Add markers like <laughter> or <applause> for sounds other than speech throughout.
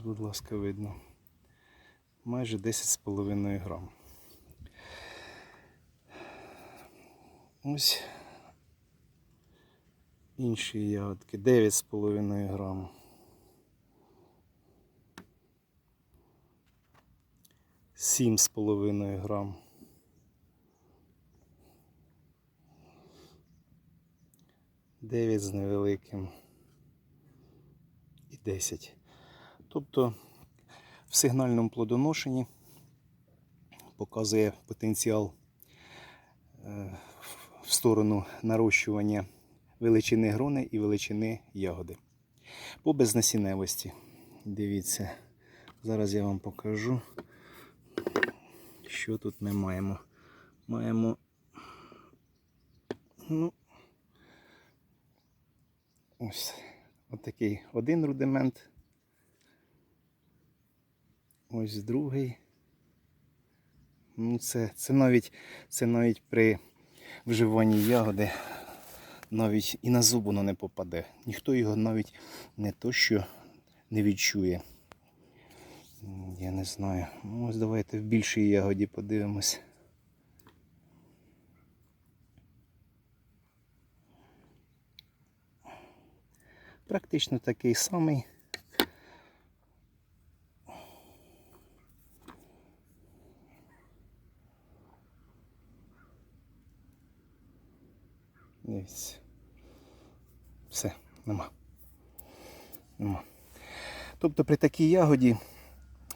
будь ласка, видно. Майже 10,5 грам. Ось інші ягодки 9,5 грам. Сім з половиною грам. Дев'ять з невеликим. І 10. Тобто в сигнальному плодоношенні показує потенціал е, в сторону нарощування величини грони і величини ягоди. По безнасінневості. Дивіться, зараз я вам покажу, що тут ми маємо. Маємо ну, ось отакий один рудимент. Ось другий. Ну, це, це, навіть, це навіть при вживанні ягоди навіть і на зуб воно не попаде. Ніхто його навіть не то що не відчує. Я не знаю. Ну, Ось давайте в більшій ягоді подивимось. Практично такий самий. Дивіться. Все, нема. Нема. Тобто при такій ягоді,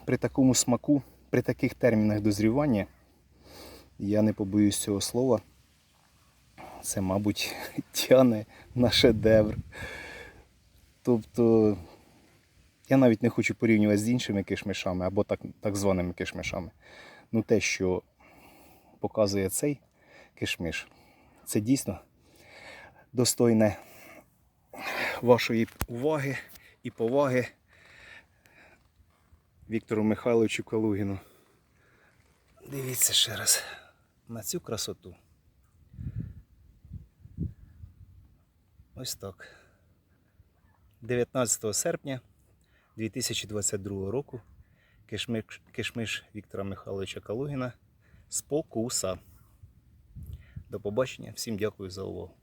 при такому смаку, при таких термінах дозрівання, я не побоюсь цього слова. Це, мабуть, <laughs> тяне на шедевр. Тобто, я навіть не хочу порівнювати з іншими кишмишами або так, так званими кишмишами. Ну, те, що показує цей кишмиш, це дійсно достойне вашої уваги і поваги Віктору Михайловичу Калугіну. Дивіться ще раз на цю красоту. Ось так. 19 серпня 2022 року кишмиш, кишмиш Віктора Михайловича Калугіна спокуса. До побачення. Всім дякую за увагу.